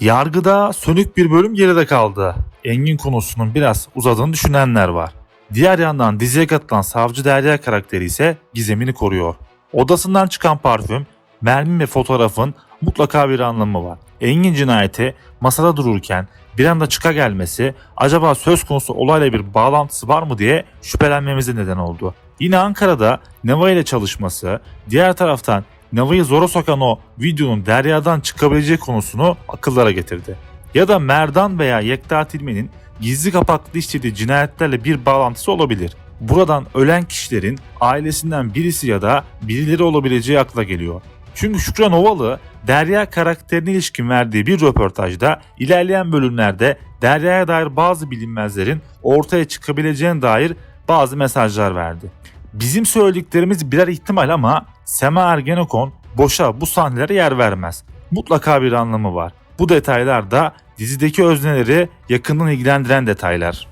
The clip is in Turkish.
Yargıda sönük bir bölüm geride kaldı. Engin konusunun biraz uzadığını düşünenler var. Diğer yandan diziye katılan Savcı Derya karakteri ise gizemini koruyor. Odasından çıkan parfüm, mermi ve fotoğrafın mutlaka bir anlamı var. Engin cinayeti masada dururken bir anda çıka gelmesi acaba söz konusu olayla bir bağlantısı var mı diye şüphelenmemize neden oldu. Yine Ankara'da Neva ile çalışması, diğer taraftan Neva'yı zora sokan o videonun Derya'dan çıkabileceği konusunu akıllara getirdi. Ya da Merdan veya Yekta Tilmen'in gizli kapaklı işlediği cinayetlerle bir bağlantısı olabilir. Buradan ölen kişilerin ailesinden birisi ya da birileri olabileceği akla geliyor. Çünkü Şükran Ovalı Derya karakterine ilişkin verdiği bir röportajda ilerleyen bölümlerde Derya'ya dair bazı bilinmezlerin ortaya çıkabileceğine dair bazı mesajlar verdi. Bizim söylediklerimiz birer ihtimal ama Sema Ergenekon boşa bu sahnelere yer vermez. Mutlaka bir anlamı var. Bu detaylar da dizideki özneleri yakından ilgilendiren detaylar.